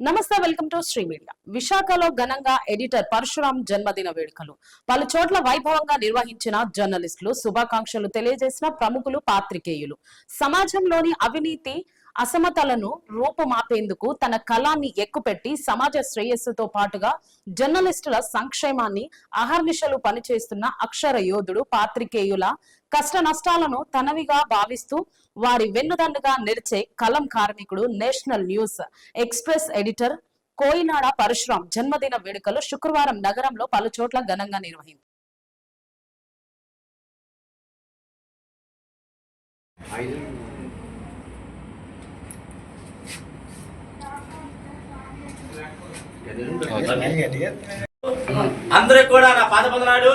నమస్తే welcome to Shri media. విశాఖలో ఘనంగా ఎడిటర్ పరశురాం జన్మదిన వేడుకలు. పలు చోట్ల వైభవంగా నిర్వహించిన జర్నలిస్టులు శుభాకాంక్షలు తెలియజేసిన ప్రముఖులు పాత్రికేయులు. సమాజంలోని అవినీతి అసమతలను రూపుమాపేందుకు తన కళాన్ని ఎక్కుపెట్టి సమాజ శ్రేయస్సుతో పాటుగా జర్నలిస్టుల సంక్షేమాన్ని అహర్నిశలు పనిచేస్తున్న అక్షర యోధుడు పాత్రికేయుల కష్ట నష్టాలను తనవిగా భావిస్తూ వారి వెన్నుదన్నుగా నిలిచే కలం కార్మికుడు national news express editor Koinada Parashuram జన్మదిన వేడుకలు శుక్రవారం నగరంలో పలు చోట్ల ఘనంగా నిర్వహించారు అందరూ కూడా నా పాద పొందనాడు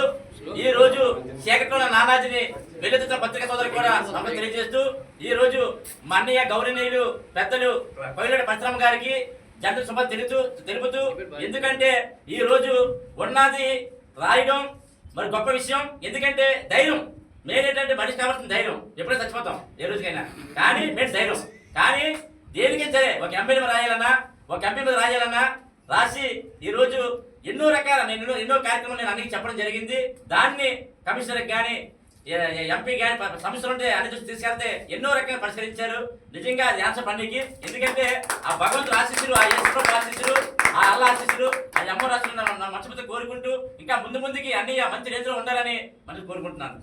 ఈ రోజు శేఖరకొండ నానాజీని వెలుతున్న పత్రిక సోదరు కూడా నమ్మకం తెలియజేస్తూ ఈ రోజు మా అన్నయ్య గౌరవనీయులు పెద్దలు పైలటి పరశురామ గారికి జంట శుభ తెలుతూ తెలుపుతూ ఎందుకంటే ఈ రోజు ఉన్నది రాయడం మరి గొప్ప విషయం ఎందుకంటే ధైర్యం. మెయిన్ ఏంటంటే మనిషి కావాల్సిన ధైర్యం. ఎప్పుడైనా చచ్చిపోతాం ఏ రోజుకైనా. కానీ మేము ధైర్యం. కానీ దేనికి సరే ఒక ఎంపీ మీద రాయాలన్నా ఒక ఎంపీ మీద రాయాలన్నా రాసి ఈరోజు ఎన్నో రకాల నేను ఎన్నో కార్యక్రమాలు నేను అన్ని చెప్పడం జరిగింది. దాన్ని కమిషనర్కి కానీ ఎంపీ కానీ సమస్యలు ఉంటే అన్ని చూసి తీసుకెళ్తే ఎన్నో రకాలు పరిష్కరించారు. నిజంగా అది ఆన్సర్ పండుగకి ఎందుకంటే ఆ భగవంతుడు ఆశిస్తులు ఆ యశ్వరు ఆశిస్తులు ఆ అల్ల ఆశిస్తులు ఆ అమ్మ రాశులు మనస్ఫూర్తి కోరుకుంటూ ఇంకా ముందు ముందుకి అన్ని మంచి రేంజ్లో ఉండాలని మనసు కోరుకుంటున్నాను.